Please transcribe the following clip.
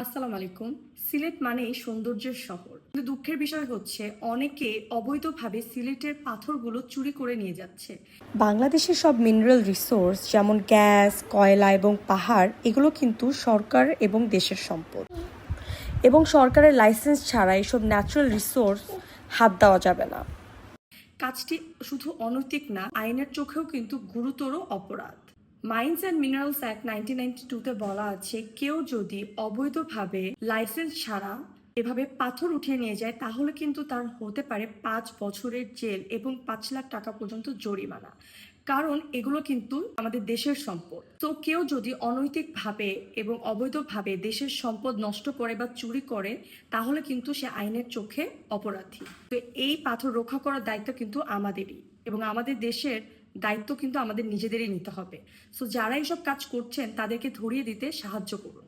আসসালামু আলাইকুম। সিলেট মানেই সৌন্দর্যের শহর। কিন্তু দুঃখের বিষয় হচ্ছে অনেকে অবৈধভাবে সিলেটের পাথরগুলো চুরি করে নিয়ে যাচ্ছে। বাংলাদেশের সব মিনারেল রিসোর্স যেমন গ্যাস কয়লা এবং পাহাড় এগুলো কিন্তু সরকার এবং দেশের সম্পদ। এবং সরকারের লাইসেন্স ছাড়া এসব ন্যাচারাল রিসোর্স হাত দেওয়া যাবে না। কাজটি শুধু অনৈতিক না আইনের চোখেও কিন্তু গুরুতর অপরাধ। Mines and minerals act nineteen ninety বলা আছে, কেউ যদি অবৈধভাবে লাইসেন্স ছাড়া এভাবে পাথর উঠিয়ে নিয়ে যায়, তাহলে কিন্তু তার হতে পারে পাঁচ বছরের জেল এবং পাঁচ লাখ টাকা পর্যন্ত জরিমানা। কারণ এগুলো কিন্তু আমাদের দেশের সম্পদ। তো কেউ যদি অনৈতিকভাবে এবং অবৈধভাবে দেশের সম্পদ নষ্ট করে বা চুরি করে, তাহলে কিন্তু সে আইনের চোখে অপরাধী। তো এই পাথর রক্ষা করার দায়িত্ব কিন্তু আমাদেরই এবং আমাদের দেশের দায়িত্ব কিন্তু আমাদের নিজেদেরই নিতে হবে। সো যারা এইসব কাজ করছেন, তাদেরকে ধরিয়ে দিতে সাহায্য করুন।